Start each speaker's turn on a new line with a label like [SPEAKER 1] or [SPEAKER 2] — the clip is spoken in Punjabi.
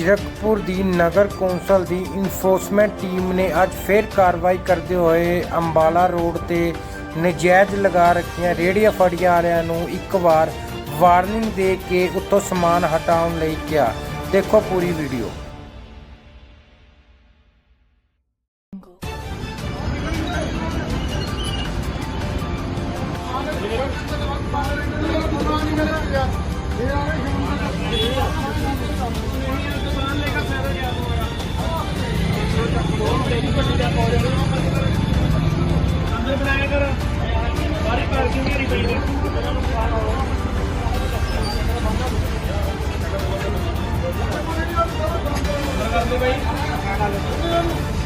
[SPEAKER 1] ਜ਼ੀਰਕਪੁਰ ਦੀ ਨਗਰ ਕੌਂਸਲ ਦੀ ਇਨਫੋਰਸਮੈਂਟ ਟੀਮ ਨੇ ਅੱਜ ਫੇਰ ਕਾਰਵਾਈ ਕਰਦੇ ਹੋਏ ਅੰਬਾਲਾ ਰੋਡ ਤੇ ਨਜਾਇਜ਼ ਲਗਾ ਰੱਖੀਆਂ ਰੇੜੀਆਂ ਫੜੀਆਂ ਵਾਲਿਆਂ ਨੂੰ ਇੱਕ ਵਾਰ ਵਾਰਨਿੰਗ ਦੇ ਕੇ ਉੱਥੋਂ ਸਮਾਨ ਹਟਾਉਣ ਲਈ ਕਿਹਾ। ਦੇਖੋ ਪੂਰੀ ਵੀਡੀਓ।
[SPEAKER 2] ਅੰਦਰ ਬਣਾਇਆ ਕਰ ਸਾਰੀ ਪਾਰਕਿੰਗ ਘੇਰੀ ਪਈ ਨੇ ਅੰਦਰ ਕਰ